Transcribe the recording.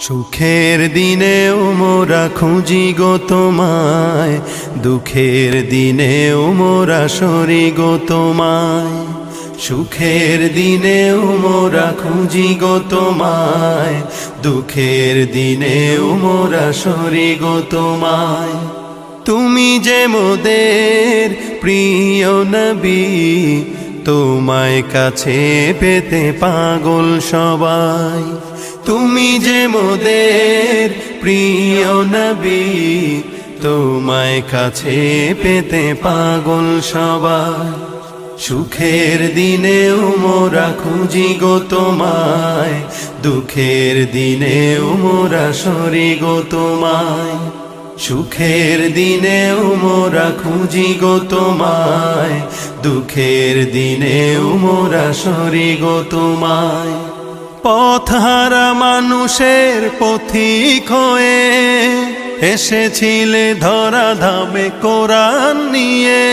সুখের দিনেও মোরা খুঁজি গো তোমায়, দুঃখের দিনেও মোরা সরি গো তোমায়। সুখের দিনেও মোরা খুঁজি গো তোমায়, দুঃখের দিনেও মোরা সরি গো তোমায়। তুমি যে মোদের প্রিয় নবী, তোমায় কাছে পেতে পাগল সবাই। তুমি যে মোদের প্রিয় নবী, তোমায় কাছে পেতে পাগল সবাই। সুখের দিনেও মোরা খুঁজি গো তোমায়, দুঃখের দিনেও মোরা সরি গো তোমায়। সুখের দিনেও মোরা খুঁজি গো তোমায়, দুঃখের দিনেও মোরা সরি গো তোমায়। পথহারা মানুষের পথিক হয়ে এসেছিলে ধরা ধামে কোরআন নিয়ে।